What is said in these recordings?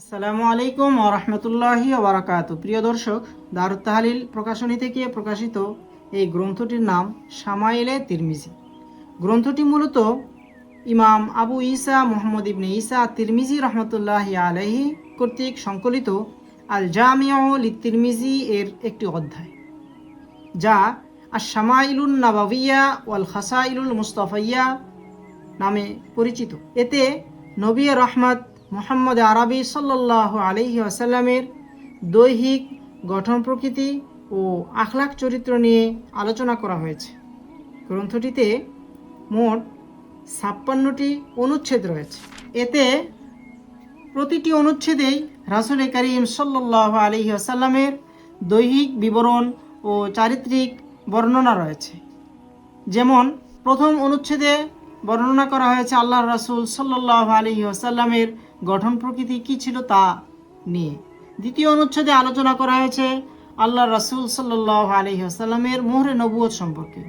আসসালামু আলাইকুম ওরহমতুল্লাহি ওবরাকাতু প্রিয় দর্শক দারুত তাহালিল প্রকাশনী থেকে প্রকাশিত এই গ্রন্থটির নাম সামাইলে তিরমিজি। গ্রন্থটি মূলত ইমাম আবু ঈসা মোহাম্মদ ইবনে ঈসা তিরমিজি রহমতুল্লাহ আলহি কর্তৃক সংকলিত আল জামিয়া তিরমিজি এর একটি অধ্যায়, যা আর শামাইলুন নাবাবিয়া ওয়াল খাসাইলুল মুস্তফাইয়া নামে পরিচিত। এতে নবী রহমত মোহাম্মদ আরবি সাল্লাহ আলহি আসাল্লামের দৈহিক গঠন প্রকৃতি ও আখলাক চরিত্র নিয়ে আলোচনা করা হয়েছে। গ্রন্থটিতে মোট ছাপ্পান্নটি অনুচ্ছেদ রয়েছে। এতে প্রতিটি অনুচ্ছেদেই রাসুল করিম সাল্লাহ আলহি আসাল্লামের দৈহিক বিবরণ ও চারিত্রিক বর্ণনা রয়েছে। যেমন, প্রথম অনুচ্ছেদে বর্ণনা করা হয়েছে আল্লাহ রাসুল সাল্লাহ আলহি আসাল্লামের গঠন প্রকৃতি কি ছিল তা নিয়ে। দ্বিতীয় অনুচ্ছেদে আলোচনা করা হয়েছে আল্লাহ রাসুল সাল্লাহ আলহি আসাল্লামের মোহরে নবুয়ত সম্পর্কে।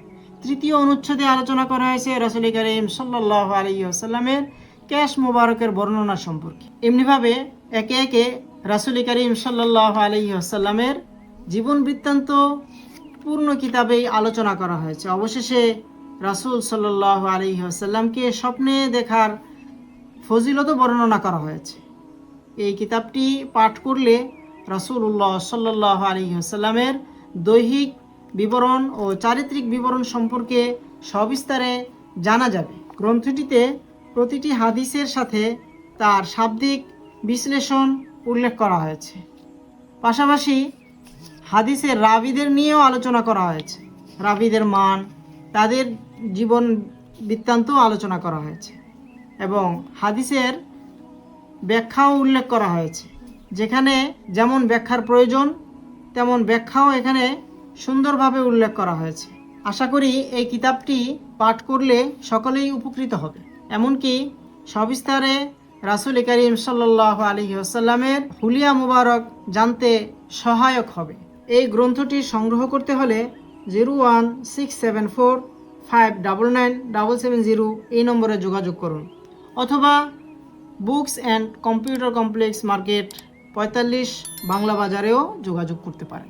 তৃতীয় অনুচ্ছেদে আলোচনা করা হয়েছে রাসুল করিম সাল্লাহ আলহি আসাল্লামের ক্যাশ মোবারকের বর্ণনা সম্পর্কে। এমনিভাবে একে একে রাসুল করিম সাল্লাহ আলহি আসাল্লামের জীবন বৃত্তান্ত পূর্ণ কিতাবেই আলোচনা করা হয়েছে। অবশেষে রাসুল সাল্লাহ আলী আসাল্লামকে স্বপ্নে দেখার ফজিলত বর্ণনা করা হয়েছে। এই কিতাবটি পাঠ করলে রাসুল্লাহ সাল্লাহ আলী আসাল্লামের দৈহিক বিবরণ ও চারিত্রিক বিবরণ সম্পর্কে সবিস্তারে জানা যাবে। গ্রন্থটিতে প্রতিটি হাদিসের সাথে তার শাব্দিক বিশ্লেষণ উল্লেখ করা হয়েছে। পাশাপাশি হাদিসের রাবিদের নিয়েও আলোচনা করা হয়েছে। রাবিদের মান তাদের জীবন বৃত্তান্ত আলোচনা করা হয়েছে এবং হাদিসের ব্যাখ্যাও উল্লেখ করা হয়েছে। যেখানে যেমন ব্যাখ্যার প্রয়োজন, তেমন ব্যাখ্যাও এখানে সুন্দরভাবে উল্লেখ করা হয়েছে। আশা করি এই কিতাবটি পাঠ করলে সকলেই উপকৃত হবে। এমনকি সবিস্তারে রাসুল করিম সাল্লাহ আলী আসাল্লামের হুলিয়া মুবারক জানতে সহায়ক হবে। এই গ্রন্থটি সংগ্রহ করতে হলে zero one six seven four five double nine double seven zero এই নম্বরে যোগাযোগ করুন। অথবা books and computer complex market পঁয়তাল্লিশ বাংলা বাজারেও যোগাযোগ করতে পারেন।